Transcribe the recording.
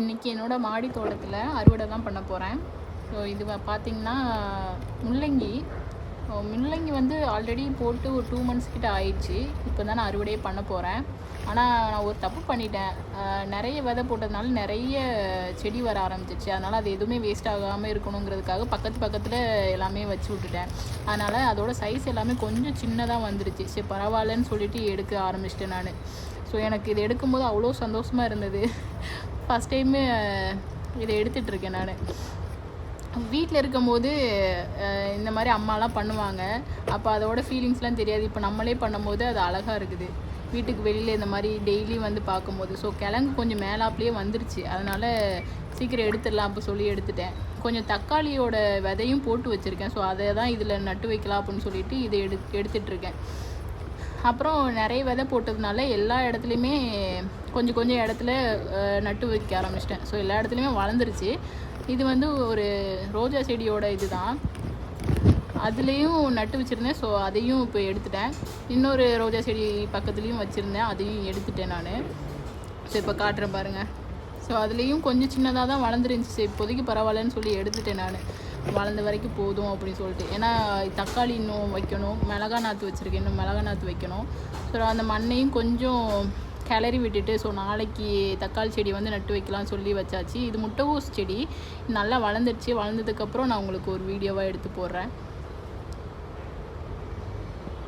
இன்றைக்கி என்னோடய மாடி தோட்டத்தில் அறுவடை தான் பண்ண போகிறேன் ஸோ இது பார்த்திங்கன்னா முள்ளங்கி. முள்ளங்கி வந்து ஆல்ரெடி போட்டு ஒரு டூ மந்த்ஸ் கிட்ட ஆயிடுச்சு. இப்போ தான் நான் அறுவடையே பண்ண போகிறேன் ஆனால் நான் ஒரு தப்பு பண்ணிட்டேன். நிறைய விதை போட்டதுனால நிறைய செடி வர ஆரம்பிச்சிச்சு. அதனால் அது எதுவுமே வேஸ்ட் ஆகாமல் இருக்கணுங்கிறதுக்காக பக்கத்து பக்கத்தில் எல்லாமே வச்சு விட்டுட்டேன். அதனால் அதோட சைஸ் எல்லாமே கொஞ்சம் சின்னதாக வந்துருச்சு. சரி பரவாயில்லன்னு சொல்லிட்டு எடுக்க ஆரம்பிச்சிட்டேன் நான். ஸோ எனக்கு இது எடுக்கும்போது அவ்வளோ சந்தோஷமாக இருந்தது. ஃபஸ்ட் டைமு uh, இதை எடுத்துகிட்டு இருக்கேன் நான். வீட்டில் இருக்கும்போது போது இந்த மாதிரி அம்மாலாம் பண்ணுவாங்க. அப்போ அதோட ஃபீலிங்ஸ்லாம் தெரியாது. இப்போ நம்மளே பண்ணும்போது அது அழகாக இருக்குது. வீட்டுக்கு வெளியில் இந்த மாதிரி டெய்லி வந்து பார்க்கும்போது. ஸோ கிழங்கு கொஞ்சம் மேலாப்லேயே வந்துருச்சு. அதனால் சீக்கிரம் எடுத்துடலாம் அப்போ சொல்லி எடுத்துட்டேன். கொஞ்சம் தக்காளியோட விதையும் போட்டு வச்சுருக்கேன். ஸோ அதை தான் இதில் நட்டு வைக்கலாம் அப்படின்னு சொல்லிட்டு இதை எடு எடுத்துகிட்ருக்கேன் அப்புறம் நிறைய விதை போட்டதுனால எல்லா இடத்துலையுமே கொஞ்சம் கொஞ்சம் இடத்துல நட்டு வைக்க ஆரம்பிச்சிட்டேன். ஸோ எல்லா இடத்துலையுமே வளர்ந்துருச்சு. இது வந்து ஒரு ரோஜா செடியோட இது தான் அதுலேயும் நட்டு வச்சுருந்தேன். ஸோ அதையும் இப்போ எடுத்துட்டேன். இன்னொரு ரோஜா செடி பக்கத்துலேயும் வச்சுருந்தேன். அதையும் எடுத்துட்டேன் நான். ஸோ இப்போ காட்டுறேன் பாருங்கள் ஸோ அதுலேயும் கொஞ்சம் சின்னதாக தான் வளர்ந்துருந்துச்சு. சரி இப்போதைக்கு பரவாயில்லன்னு சொல்லி எடுத்துட்டேன் நான். வளர்ந்த வரைக்கும் போதும் அப்படின்னு சொல்லிட்டு. ஏன்னா தக்காளி இன்னும் வைக்கணும் மிளகா நாற்று வச்சுருக்கேன் இன்னும் மிளகா நாற்று வைக்கணும். ஸோ அந்த மண்ணையும் கொஞ்சம் கிளறி விட்டுட்டு ஸோ நாளைக்கு தக்காளி செடி வந்து நட்டு வைக்கலாம் சொல்லி வச்சாச்சு. இது முட்டைகோஸ் செடி. நல்லா வளர்ந்துருச்சு. வளர்ந்ததுக்கப்புறம் நான் உங்களுக்கு ஒரு வீடியோவாக எடுத்து போடுறேன்.